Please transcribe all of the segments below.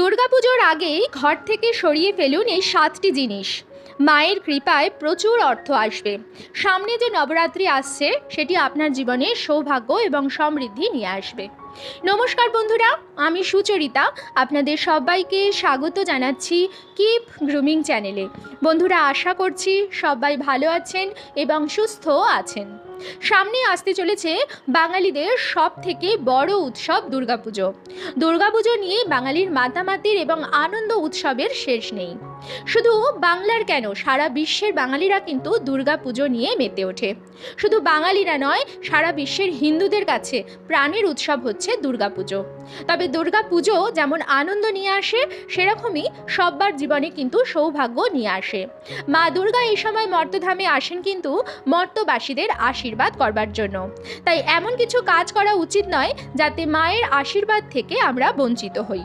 দুর্গাপুজোর আগেই ঘর থেকে সরিয়ে ফেলুন এই সাতটি জিনিস। মায়ের কৃপায় প্রচুর অর্থ আসবে। সামনে যে নবরাত্রি আসছে, সেটি আপনার জীবনে সৌভাগ্য এবং সমৃদ্ধি নিয়ে আসবে। নমস্কার বন্ধুরা, আমি সুচরিতা। আপনাদের সবাইকে স্বাগত জানাচ্ছি কিপ গ্রুমিং চ্যানেলে। বন্ধুরা, আশা করছি সবাই ভালো আছেন এবং সুস্থ আছেন। সামনে আসতে চলেছে বাঙালিদের সব থেকে বড় উৎসব দুর্গাপুজো। দুর্গাপুজো নিয়ে বাঙালির মাতামাতির এবং আনন্দ উৎসবের শেষ নেই। শুধু বাংলার কেন? সারা বিশ্বের বাঙালিরা কিন্তু দুর্গাপুজো নিয়ে মেতে ওঠে। শুধু বাঙালিরা নয়, সারা বিশ্বের হিন্দুদের কাছে প্রাণের উৎসব হচ্ছে দুর্গাপুজো। তবে দুর্গাপুজো যেমন আনন্দ নিয়ে আসে, সেরকমই সব্বার জীবনে কিন্তু সৌভাগ্য নিয়ে আসে। মা দুর্গা এই সময় মর্তধামে আসেন কিন্তু মর্তবাসীদের আশীর্বাদ করবার জন্য। তাই এমন কিছু কাজ করা উচিত নয়, যাতে মায়ের আশীর্বাদ থেকে আমরা বঞ্চিত হই।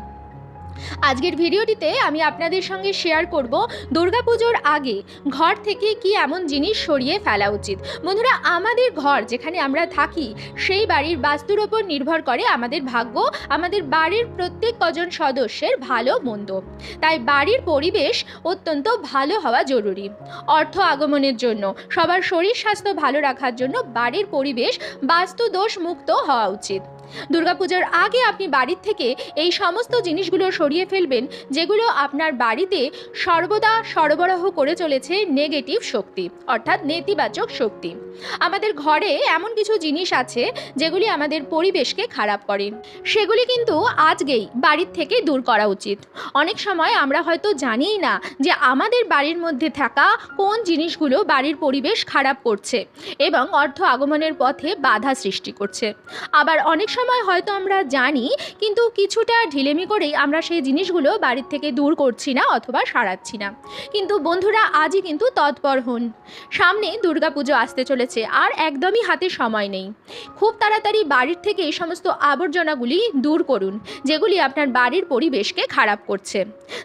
আজকের ভিডিওটিতে আমি আপনাদের সঙ্গে শেয়ার করব দুর্গাপুজোর আগে ঘর থেকে কি এমন জিনিস সরিয়ে ফেলা উচিত। বন্ধুরা, আমাদের ঘর যেখানে আমরা থাকি, সেই বাড়ির বাস্তুর ওপর নির্ভর করে আমাদের ভাগ্য, আমাদের বাড়ির প্রত্যেক কজন সদস্যের ভালো, মন্দ। তাই বাড়ির পরিবেশ অত্যন্ত ভালো হওয়া জরুরি। অর্থ আগমনের জন্য, সবার শরীর স্বাস্থ্য ভালো রাখার জন্য বাড়ির পরিবেশ বাস্তু দোষ মুক্ত হওয়া উচিত। দুর্গাপূজার আগে আপনি বাড়ির থেকে এই সমস্ত জিনিসগুলো সরিয়ে ফেলবেন, যেগুলো আপনার বাড়িতে সর্বদা সরবরাহ করে চলেছে নেগেটিভ শক্তি, অর্থাৎ নেতিবাচক শক্তি। আমাদের ঘরে এমন কিছু জিনিস আছে, যেগুলি আমাদের পরিবেশকে খারাপ করে। সেগুলি কিন্তু আজকেই বাড়ির থেকে দূর করা উচিত। অনেক সময় আমরা হয়তো জানিই না যে আমাদের বাড়ির মধ্যে থাকা কোন জিনিসগুলো বাড়ির পরিবেশ খারাপ করছে এবং অর্থ আগমনের পথে বাধা সৃষ্টি করছে। আবার অনেক সময় হয়তো আমরা জানি, কিন্তু কিছুটা ঢিলেমি করেই আমরা সেই জিনিসগুলো বাড়ির থেকে দূর করছি না অথবা সারাচ্ছি না। কিন্তু বন্ধুরা, আজই কিন্তু তৎপর হন। সামনে দুর্গাপুজো আসতে চলেছে, আর একদমই হাতে সময় নেই। খুব তাড়াতাড়ি বাড়ির থেকে এই সমস্ত আবর্জনাগুলি দূর করুন, যেগুলি আপনার বাড়ির পরিবেশকে খারাপ করছে।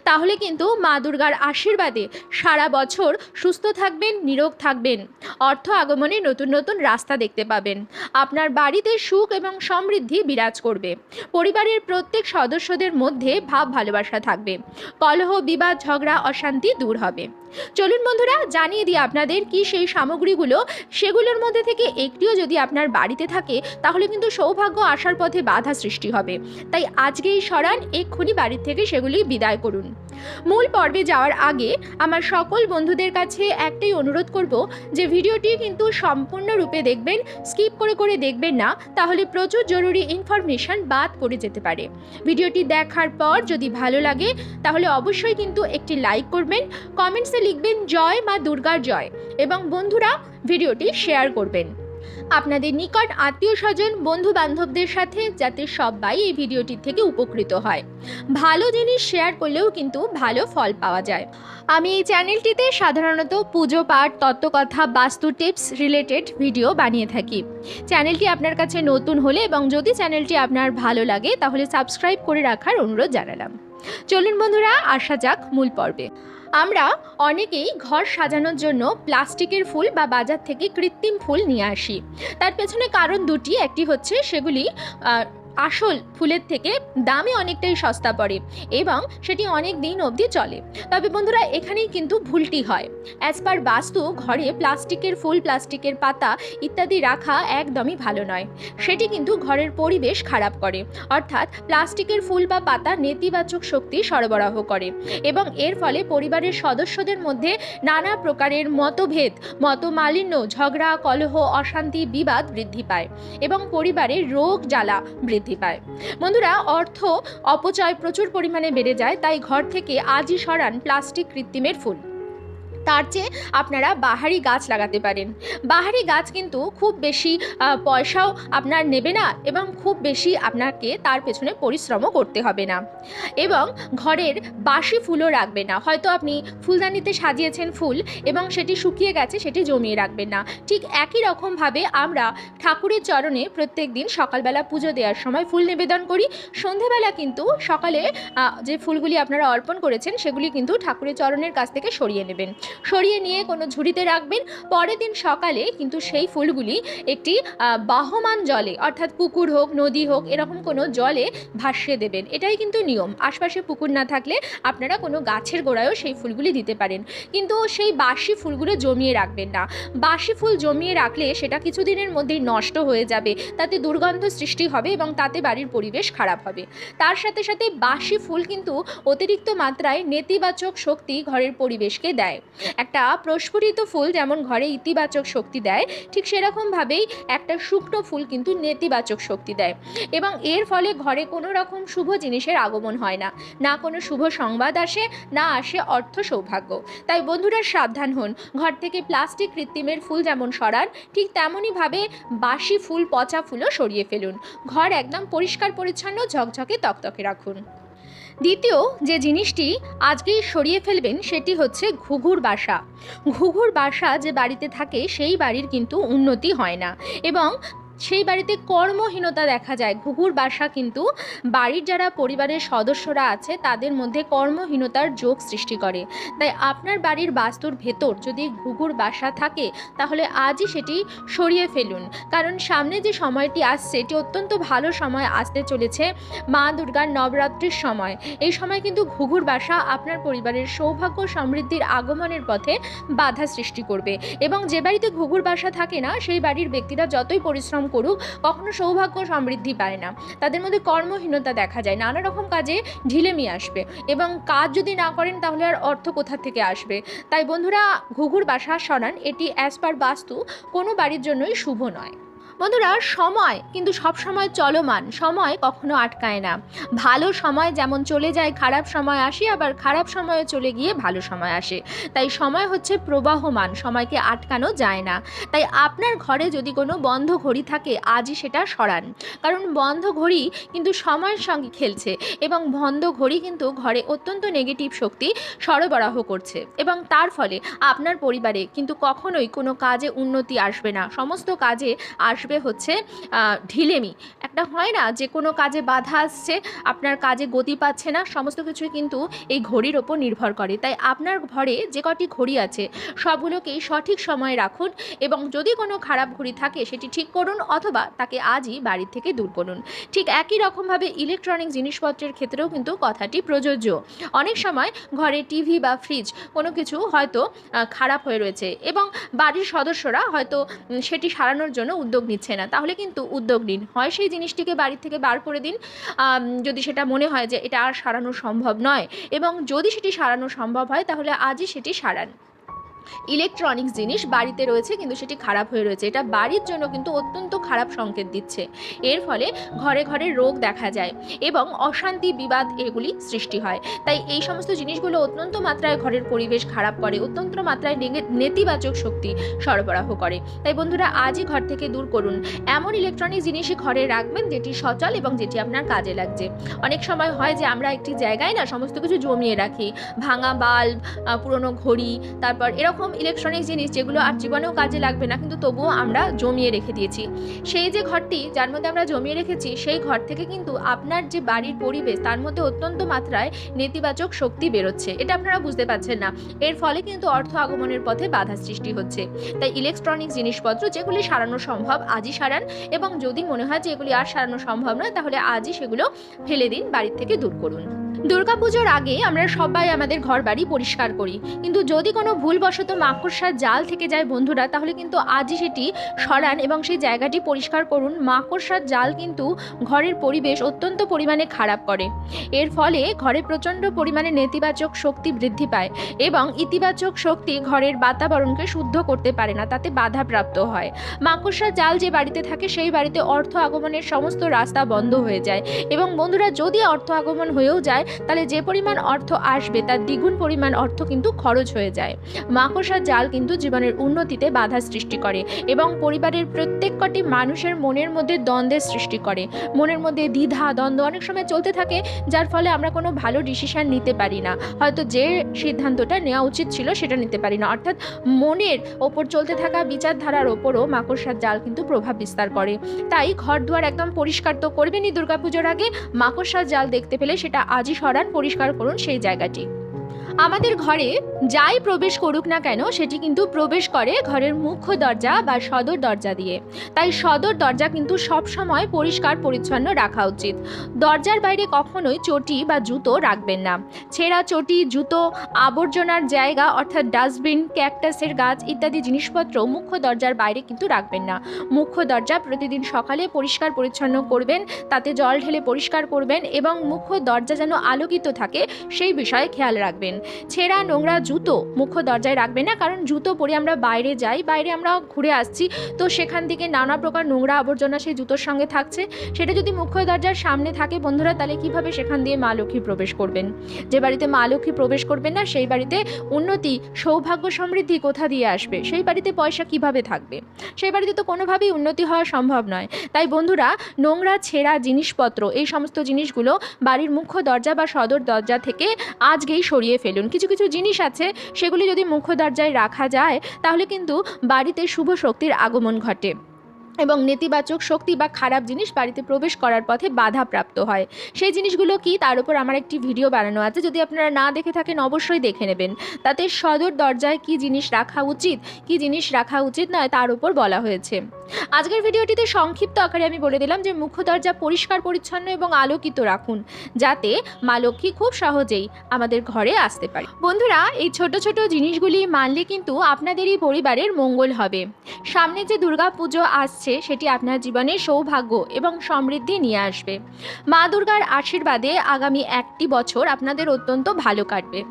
তাহলে কিন্তু মা দুর্গার আশীর্বাদে সারা বছর সুস্থ থাকবেন, নিরোগ থাকবেন। অর্থ আগমনে নতুন নতুন রাস্তা দেখতে পাবেন। আপনার বাড়িতে সুখ এবং সমৃদ্ধি বিরাজ করবে। পরিবারের প্রত্যেক সদস্যদের মধ্যে ভাব ভালোবাসা থাকবে। কলহ, বিবাদ, ঝগড়া, অশান্তি দূর হবে। চলুন বন্ধুরা, জানিয়ে দিই আপনাদের কি সেই সামগ্রীগুলো, সেগুলোর মধ্যে থেকে একটিও যদি আপনার বাড়িতে থাকে, তাহলে কিন্তু সৌভাগ্য আসার পথে বাধা সৃষ্টি হবে। তাই আজকেই সরান, এক্ষুনি বাড়ির থেকে সেগুলি বিদায় করুন। মূল পর্বে যাওয়ার আগে আমার সকল বন্ধুদের কাছে একটাই অনুরোধ করব যে ভিডিওটি কিন্তু সম্পূর্ণরূপে দেখবেন, স্কিপ করে করে দেখবেন না, তাহলে প্রচুর জরুরি ইনফরমেশন বাদ পড়ে যেতে পারে। ভিডিওটি দেখার পর যদি ভালো লাগে, তাহলে অবশ্যই কিন্তু একটি লাইক করবেন, কমেন্টসে লিখবেন জয় মা দুর্গার জয় এবং বন্ধুরা ভিডিওটি শেয়ার করবেন। আপনাদের নিকট আত্মীয় স্বজন বন্ধু বান্ধবদের সাথে যাতে সবাই এই ভিডিওটি থেকে উপকৃত হয়। ভালো জিনিস শেয়ার করলেও কিন্তু ভালো ফল পাওয়া যায়। আমি এই চ্যানেলটিতে সাধারণত পুজো পাঠ, তত্ত্বকথা, বাস্তু টিপস রিলেটেড ভিডিও বানিয়ে থাকি। চ্যানেলটি আপনার কাছে নতুন হলে এবং যদি চ্যানেলটি আপনার ভালো লাগে, তাহলে সাবস্ক্রাইব করে রাখার অনুরোধ জানালাম। চলুন বন্ধুরা, আসা যাক মূল পর্বে। আমরা অনেকেই ঘর সাজানোর জন্য প্লাস্টিকের ফুল বা বাজার থেকে কৃত্রিম ফুল নিয়ে আসি। তার পেছনে কারণ দুটি, একটি হচ্ছে সেগুলি আসল ফুলের থেকে দামে অনেকটাই সস্তা পড়ে এবং সেটি অনেক দিন অবধি চলে। তবে বন্ধুরা, এখানেই কিন্তু ভুলটি হয়। অ্যাজ পার বাস্তু, ঘরে প্লাস্টিকের ফুল, প্লাস্টিকের পাতা ইত্যাদি রাখা একদমই ভালো নয়। সেটি কিন্তু ঘরের পরিবেশ খারাপ করে। অর্থাৎ প্লাস্টিকের ফুল বা পাতা নেতিবাচক শক্তি সরবরাহ করে এবং এর ফলে পরিবারের সদস্যদের মধ্যে নানা প্রকারের মতভেদ, মতমালিন্য, ঝগড়া, কলহ, অশান্তি, বিবাদ বৃদ্ধি পায় এবং পরিবারে রোগ, জ্বালা বৃদ্ধি পায়। বন্ধুরা, অর্থ অপচয় প্রচুর পরিমাণে বেড়ে যায়, তাই ঘর থেকে আজই সরান প্লাস্টিক কৃত্রিমের ফুল। তার চেয়ে আপনারা বাহারি গাছ লাগাতে পারেন। বাহারি গাছ কিন্তু খুব বেশি পয়সাও আপনার নেবে না এবং খুব বেশি আপনাকে তার পেছনে পরিশ্রমও করতে হবে না। এবং ঘরের বাসি ফুলও রাখবে না। হয়তো আপনি ফুলদানিতে সাজিয়েছেন ফুল এবং সেটি শুকিয়ে গেছে, সেটি জমিয়ে রাখবেন না। ঠিক একই রকমভাবে আমরা ঠাকুরের চরণে প্রত্যেক দিন সকালবেলা পুজো দেওয়ার সময় ফুল নিবেদন করি। সন্ধেবেলা কিন্তু সকালে যে ফুলগুলি আপনারা অর্পণ করেছেন, সেগুলি কিন্তু ঠাকুরের চরণের কাছ থেকে সরিয়ে নেবেন। সরিয়ে নিয়ে কোনো ঝুড়িতে রাখবেন। পরের দিন সকালে কিন্তু সেই ফুলগুলি একটি বাহমান জলে, অর্থাৎ পুকুর হোক, নদী হোক, এরকম কোনো জলে ভাসিয়ে দেবেন। এটাই কিন্তু নিয়ম। আশপাশে পুকুর না থাকলে আপনারা কোনো গাছের গোড়ায়ও সেই ফুলগুলি দিতে পারেন। কিন্তু সেই বাসি ফুলগুলো জমিয়ে রাখবেন না। বাসি ফুল জমিয়ে রাখলে সেটা কিছুদিনের মধ্যেই নষ্ট হয়ে যাবে। তাতে দুর্গন্ধ সৃষ্টি হবে এবং তাতে বাড়ির পরিবেশ খারাপ হবে। তার সাথে সাথে বাসি ফুল কিন্তু অতিরিক্ত মাত্রায় নেতিবাচক শক্তি ঘরের পরিবেশকে দেয়। একটা প্রস্ফুটিত ফুল যেমন ঘরে ইতিবাচক শক্তি দেয়, ঠিক সেরকমভাবেই একটা শুকনো ফুল কিন্তু নেতিবাচক শক্তি দেয়। এবং এর ফলে ঘরে কোনো রকম শুভ জিনিসের আগমন হয় না। না কোনো শুভ সংবাদ আসে, না আসে অর্থ সৌভাগ্য। তাই বন্ধুরা সাবধান হন। ঘর থেকে প্লাস্টিক কৃত্রিমের ফুল যেমন সরান, ঠিক তেমনইভাবে বাসি ফুল, পচা ফুলও সরিয়ে ফেলুন। ঘর একদম পরিষ্কার, পরিচ্ছন্ন, ঝকঝকে, তকতকে রাখুন। দ্বিতীয় যে জিনিসটি আজকেই সরিয়ে ফেলবেন সেটি হচ্ছে ঘুঘুর বাসা। ঘুঘুর বাসা যে বাড়িতে থাকে সেই বাড়ির কিন্তু উন্নতি হয় না। এবং সেই বাড়িতে কর্মহীনতা দেখা যায়। ঘুঘুর বাসা কিন্তু বাড়ির যারা পরিবারের সদস্যরা আছে, তাদের মধ্যে কর্মহীনতার যোগ সৃষ্টি করে। তাই আপনার বাড়ির বাস্তুর ভেতর যদি ঘুঘুর বাসা থাকে, তাহলে আজই সেটি সরিয়ে ফেলুন। কারণ সামনে যে সময়টি আসছে, এটি অত্যন্ত ভালো সময় আসতে চলেছে মা দুর্গার নবরাত্রির সময়। এই সময় কিন্তু ঘুঘুর বাসা আপনার পরিবারের সৌভাগ্য সমৃদ্ধির আগমনের পথে বাধা সৃষ্টি করবে। এবং যে বাড়িতে ঘুঘুর বাসা থাকে না, সেই বাড়ির ব্যক্তিরা যতই পরিশ্রম করুক, কখনো সৌভাগ্য সমৃদ্ধি পায় না। তাদের মধ্যে কর্মহীনতা দেখা যায়। নানা রকম কাজে ঢিলেমি আসবে এবং কাজ যদি না করেন, তাহলে আর অর্থ কোথা থেকে আসবে? তাই বন্ধুরা, ঘুঘুর বাসা সরান এটি অ্যাজ পার বাস্তু, কোনো বাড়ির জন্যই শুভ নয়। বন্ধুরা, সময় কিন্তু সব সময় চলমান। সময় কখনো আটকায় না। ভালো সময় যেমন চলে যায়, খারাপ সময় আসে, আবার খারাপ সময়ে চলে গিয়ে ভালো সময় আসে। তাই সময় হচ্ছে প্রবাহমান, সময়কে আটকানো যায় না। তাই আপনার ঘরে যদি কোনো বন্ধ ঘড়ি থাকে, আজই সেটা সরান। কারণ বন্ধ ঘড়ি কিন্তু সময়ের সঙ্গে খেলছে এবং বন্ধ ঘড়ি কিন্তু ঘরে অত্যন্ত নেগেটিভ শক্তি সরবরাহ করছে। এবং তার ফলে আপনার পরিবারে কিন্তু কখনোই কোনো কাজে উন্নতি আসবে না। সমস্ত কাজে আসবে হচ্ছে ঢিলেমি। একটা হয় না যে কোনো কাজে বাধা আসছে, আপনার কাজে গতি পাচ্ছে না, সমস্ত কিছুই কিন্তু এই ঘড়ির ওপর নির্ভর করে। তাই আপনার ঘরে যে কটি ঘড়ি আছে, সবগুলোকেই সঠিক সময়ে রাখুন এবং যদি কোনো খারাপ ঘড়ি থাকে, সেটি ঠিক করুন অথবা তাকে আজই বাড়ি থেকে দূর করুন। ঠিক একই রকমভাবে ইলেকট্রনিক জিনিসপত্রের ক্ষেত্রেও কিন্তু কথাটি প্রযোজ্য। অনেক সময় ঘরে টিভি বা ফ্রিজ কোনো কিছু হয়তো খারাপ হয়ে রয়েছে এবং বাড়ির সদস্যরা হয়তো সেটি সারানোর জন্য উদ্যোগ নিচ্ছে না। তাহলে কিন্তু উদ্যোগ নিন। হয় সেই জিনিসটিকে বাড়ির থেকে বার করে দিন। যদি সেটা মনে হয় যে এটা আর সারানো সম্ভব নয় এবং যদি সেটি সারানো সম্ভব হয় তাহলে আজই সেটি সারান। ইলেকট্রনিক্স জিনিস বাড়িতে রয়েছে, কিন্তু সেটি খারাপ হয়ে রয়েছে। এটা বাড়ির জন্য কিন্তু অত্যন্ত খারাপ সংকেত দিচ্ছে। এর ফলে ঘরে ঘরে রোগ দেখা যায় এবং অশান্তি, বিবাদ এগুলি সৃষ্টি হয়। তাই এই সমস্ত জিনিসগুলো অত্যন্ত মাত্রায় ঘরের পরিবেশ খারাপ করে, অত্যন্ত মাত্রায় নেতিবাচক শক্তি সরবরাহ করে। তাই বন্ধুরা, আজই ঘর থেকে দূর করুন। এমন ইলেকট্রনিক জিনিসই ঘরে রাখবেন যেটি সচল এবং যেটি আপনার কাজে লাগছে। অনেক সময় হয় যে আমরা একটি জায়গায় না সমস্ত কিছু জমিয়ে রাখি। ভাঙা বাল্ব পুরনো ঘড়ি, তারপর এরকম ইলেকট্রনিক জিনিস যেগুলো আর জীবনেও কাজে লাগবে না, কিন্তু তবুও আমরা জমিয়ে রেখে দিয়েছি। সেই যে ঘরটি, যার মধ্যে আমরা জমিয়ে রেখেছি, সেই ঘর থেকে কিন্তু আপনার যে বাড়ির পরিবেশ, তার মধ্যে অত্যন্ত মাত্রায় নেতিবাচক শক্তি বেরোচ্ছে। এটা আপনারা বুঝতে পারছেন না। এর ফলে কিন্তু অর্থ আগমনের পথে বাধা সৃষ্টি হচ্ছে। তাই ইলেকট্রনিক জিনিসপত্র যেগুলি সারানো সম্ভব, আজই সারান এবং যদি মনে হয় যে এগুলি আর সারানো সম্ভব নয়, তাহলে আজই সেগুলো ফেলে দিন বাড়ির থেকে দূর করুন। দুর্গাপুজোর আগে আমরা সবাই আমাদের ঘর বাড়ি পরিষ্কার করি। কিন্তু যদি কোনো ভুলবশত মাকড়সার জাল থেকে যায় বন্ধুরা, তাহলে কিন্তু আজই সেটি সরান এবং সেই জায়গাটি পরিষ্কার করুন। মাকড়সার জাল কিন্তু ঘরের পরিবেশ অত্যন্ত পরিমাণে খারাপ করে। এর ফলে ঘরে প্রচণ্ড পরিমাণে নেতিবাচক শক্তি বৃদ্ধি পায় এবং ইতিবাচক শক্তি ঘরের বাতাবরণকে শুদ্ধ করতে পারে না, তাতে বাধাপ্রাপ্ত হয়। মাকড়সার জাল যে বাড়িতে থাকে, সেই বাড়িতে অর্থ আগমনের সমস্ত রাস্তা বন্ধ হয়ে যায়। এবং বন্ধুরা, যদি অর্থ আগমন হয়েও যায় তাহলে যে পরিমাণ অর্থ আসবে, তার দ্বিগুণ পরিমাণ অর্থ কিন্তু খরচ হয়ে যায়। মাকড়সার জাল কিন্তু জীবনের উন্নতিতে বাধা সৃষ্টি করে এবং পরিবারের প্রত্যেক কটি মানুষের মনের মধ্যে দ্বন্দ্বের সৃষ্টি করে। মনের মধ্যে দ্বিধা, দ্বন্দ্ব অনেক সময় চলতে থাকে, যার ফলে আমরা কোনো ভালো ডিসিশান নিতে পারি না। হয়তো যে সিদ্ধান্তটা নেওয়া উচিত ছিল সেটা নিতে পারি না। অর্থাৎ মনের ওপর চলতে থাকা বিচারধারার ওপরও মাকড়সার জাল কিন্তু প্রভাব বিস্তার করে। তাই ঘর দুয়ার একদম পরিষ্কার তো করবেনই দুর্গাপুজোর আগে। মাকড়সার জাল দেখতে পেলে সেটা আজই সরান পরিষ্কার করুন সেই জায়গাটি। আমাদের ঘরে যাই প্রবেশ করুক না কেন, সেটি কিন্তু প্রবেশ করে ঘরের মুখ্য দরজা বা সদর দরজা দিয়ে। তাই সদর দরজা কিন্তু সব সময় পরিষ্কার, পরিচ্ছন্ন রাখা উচিত। দরজার বাইরে কখনোই চটি বা জুতো রাখবেন না। ছেঁড়া চটি, জুতো, আবর্জনার জায়গা, অর্থাৎ ডাস্টবিন, ক্যাকটাসের গাছ ইত্যাদি জিনিসপত্র মুখ্য দরজার বাইরে কিন্তু রাখবেন না। মুখ্য দরজা প্রতিদিন সকালে পরিষ্কার, পরিচ্ছন্ন করবেন, তাতে জল ঢেলে পরিষ্কার করবেন এবং মুখ্য দরজা যেন আলোকিত থাকে, সেই বিষয়ে খেয়াল রাখবেন। ছেঁড়া নোংরা জুতো মুখ্য দরজায় রাখবেন না, কারণ জুতো পরে আমরা বাইরে যাই, বাইরে আমরা ঘুরে আসছি। তো সেখান থেকে নানা প্রকার নোংরা আবর্জনা সেই জুতোর সঙ্গে থাকছে। সেটা যদি মুখ্য দরজার সামনে থাকে, বন্ধুরা, তাহলে কীভাবে সেখান দিয়ে মা লক্ষ্মী প্রবেশ করবেন? যে বাড়িতে মা লক্ষ্মী প্রবেশ করবেন না, সেই বাড়িতে উন্নতি, সৌভাগ্য সমৃদ্ধি কোথা দিয়ে আসবে? সেই বাড়িতে পয়সা কীভাবে থাকবে? সেই বাড়িতে তো কোনোভাবেই উন্নতি হওয়া সম্ভব নয়। তাই বন্ধুরা, নোংরা, ছেঁড়া জিনিসপত্র, এই সমস্ত জিনিসগুলো বাড়ির মুখ্য দরজা বা সদর দরজা থেকে আজকেই সরিয়ে ফেলুন। কিছু কিছু জিনিস আছে, সেগুলি যদি মুখ্য দরজায় রাখা যায়, তাহলে কিন্তু বাড়িতে শুভ শক্তির আগমন ঘটে। এবং নেতিবাচক শক্তি বা খারাপ জিনিস বাড়িতে প্রবেশ করার পথে বাধা প্রাপ্ত হয়। সেই জিনিসগুলো কি? তার উপর আমার একটি ভিডিও বানানো আছে। যদি আপনারা না দেখে থাকেন, অবশ্যই দেখে নেবেন। তাতে সদর দরজায় কি জিনিস রাখা উচিত, কি জিনিস রাখা উচিত নয়, তার উপর বলা হয়েছে। আজকের ভিডিওটিতে সংক্ষিপ্ত আকারে আমি বলে দিলাম যে, মুখ্য দরজা পরিষ্কার, পরিচ্ছন্ন এবং আলোকিত রাখুন, যাতে মা লক্ষ্মী খুব সহজেই আমাদের ঘরে আসতে পারে। বন্ধুরা, এই ছোট ছোট জিনিসগুলি মানলে কিন্তু আপনাদেরই পরিবারের মঙ্গল হবে। সামনে যে দুর্গা পুজো আসছে সেটি আপনার জীবনে সৌভাগ্য এবং সমৃদ্ধি নিয়ে আসবে। মা দুর্গার আশীর্বাদে আগামী একটি বছর আপনাদের অত্যন্ত ভালো কাটবে।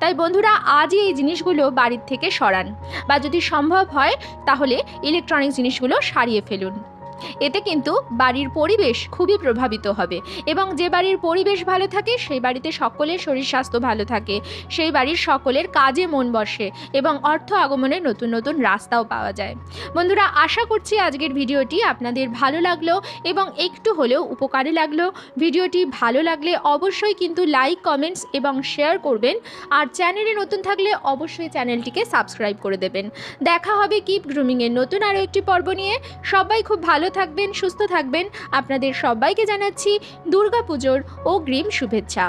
তাই বন্ধুরা, আজই এই জিনিসগুলো বাড়ির থেকে সরান বা যদি সম্ভব হয়, তাহলে ইলেকট্রনিক জিনিসগুলো সারিয়ে ফেলুন। এতে কিন্তু বাড়ির পরিবেশ খুবই প্রভাবিত হবে এবং যে বাড়ির পরিবেশ ভালো থাকে, সেই বাড়িতে সকলের শরীর স্বাস্থ্য ভালো থাকে। সেই বাড়ির সকলের কাজে মন বসে এবং অর্থ আগমনের নতুন নতুন রাস্তাও পাওয়া যায়। বন্ধুরা, আশা করছি আজকের ভিডিওটি আপনাদের ভালো লাগল এবং একটু হলেও উপকারে লাগল। ভিডিওটি ভালো লাগলে অবশ্যই কিন্তু লাইক, কমেন্টস এবং শেয়ার করবেন। আর চ্যানেলে নতুন থাকলে অবশ্যই চ্যানেলটিকে সাবস্ক্রাইব করে দেবেন। দেখা হবে কিপ গ্রুমিংয়ের নতুন আরও একটি পর্ব নিয়ে। সবাই খুব ভালো থাকবেন সুস্থ থাকবেন। আপনাদের সবাইকে জানাচ্ছি দুর্গাপুজোর অগ্রিম শুভেচ্ছা।